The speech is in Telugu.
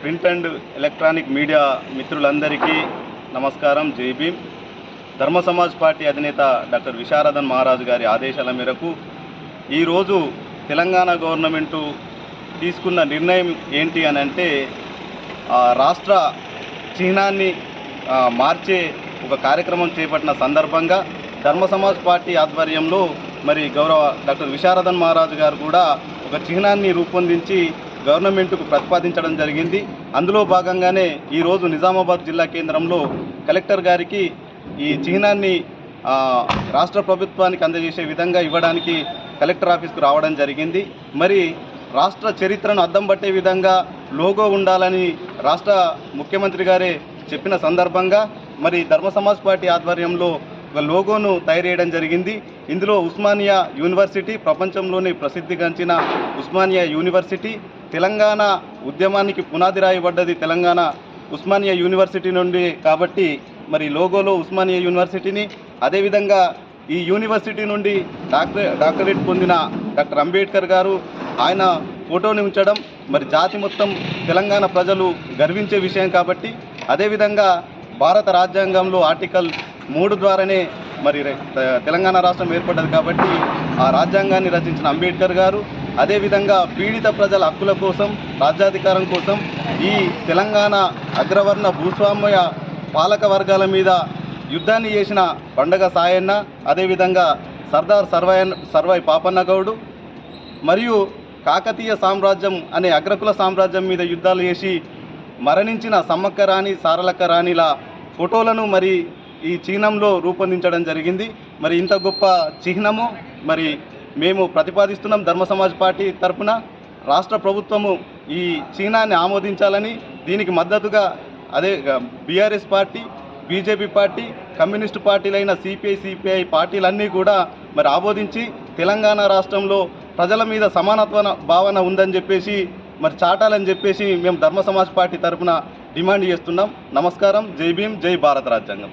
ప్రింట్ అండ్ ఎలక్ట్రానిక్ మీడియా మిత్రులందరికీ నమస్కారం. జై భీమ్. ధర్మ సమాజ్ పార్టీ అధినేత డాక్టర్ విశారదన్ మహారాజు గారి ఆదేశాల మేరకు ఈరోజు తెలంగాణ గవర్నమెంటు తీసుకున్న నిర్ణయం ఏంటి అని అంటే ఆ, రాష్ట్ర చిహ్నాన్ని మార్చే ఒక కార్యక్రమం చేపట్టిన సందర్భంగా ధర్మ సమాజ్ పార్టీ ఆధ్వర్యంలో మరి గౌరవ డాక్టర్ విశారదన్ మహారాజు గారు కూడా ఒక చిహ్నాన్ని రూపొందించి గవర్నమెంట్కు ప్రతిపాదించడం జరిగింది. అందులో భాగంగానే ఈరోజు నిజామాబాద్ జిల్లా కేంద్రంలో కలెక్టర్ గారికి ఈ చిహ్నాన్ని రాష్ట్ర ప్రభుత్వానికి అందజేసే విధంగా ఇవ్వడానికి కలెక్టర్ ఆఫీస్కు రావడం జరిగింది. మరి రాష్ట్ర చరిత్రను అద్దం పట్టే విధంగా లోగో ఉండాలని రాష్ట్ర ముఖ్యమంత్రి గారే చెప్పిన సందర్భంగా మరి ధర్మ సమాజ్ పార్టీ ఆధ్వర్యంలో ఒక లోగోను తయారు చేయడం జరిగింది. ఇందులో ఉస్మానియా యూనివర్సిటీ ప్రపంచంలోనే ప్రసిద్ధిగాంచిన ఉస్మానియా యూనివర్సిటీ తెలంగాణ ఉద్యమానికి పునాది రాయబడ్డది తెలంగాణ ఉస్మానియా యూనివర్సిటీ నుండి కాబట్టి మరి లోగోలో ఉస్మానియా యూనివర్సిటీని. అదేవిధంగా ఈ యూనివర్సిటీ నుండి డాక్టర్ డాక్టరేట్ పొందిన డాక్టర్ అంబేద్కర్ గారు ఆయన ఫోటోని ఉంచడం మరి జాతి మొత్తం తెలంగాణ ప్రజలు గర్వించే విషయం కాబట్టి అదేవిధంగా భారత రాజ్యాంగంలో ఆర్టికల్ మూడు ద్వారానే మరి తె- తెలంగాణ రాష్ట్రం ఏర్పడ్డది కాబట్టి ఆ రాజ్యాంగాన్ని రచించిన అంబేద్కర్ గారు అదేవిధంగా పీడిత ప్రజల హక్కుల కోసం రాజ్యాధికారం కోసం ఈ తెలంగాణ అగ్రవర్ణ భూస్వామ్య పాలక వర్గాల మీద యుద్ధాన్ని చేసిన పండగ సాయన్న అదేవిధంగా సర్దార్ సర్వాయన్ సర్వై పాపన్న గౌడు మరియు కాకతీయ సామ్రాజ్యం అనే అగ్రకుల సామ్రాజ్యం మీద యుద్ధాలు చేసి మరణించిన సమ్మక్క రాణి సారలక్క రాణిల ఫోటోలను మరి ఈ చిహ్నంలో రూపొందించడం జరిగింది. మరి ఇంత గొప్ప చిహ్నము మరి మేము ప్రతిపాదిస్తున్నాం ధర్మ సమాజ్ పార్టీ తరపున. రాష్ట్ర ప్రభుత్వము ఈ చిహ్నాన్ని ఆమోదించాలని దీనికి మద్దతుగా అదే BRS party BJP party communist పార్టీలైన CPI CPI పార్టీలన్నీ కూడా మరి ఆమోదించి తెలంగాణ రాష్ట్రంలో ప్రజల మీద సమానత్వ భావన ఉందని చెప్పేసి మరి చాటాలని చెప్పేసి మేము ధర్మ సమాజ్ పార్టీ తరఫున డిమాండ్ చేస్తున్నాం. నమస్కారం. జై భీమ్ జై భారత రాజ్యాంగం.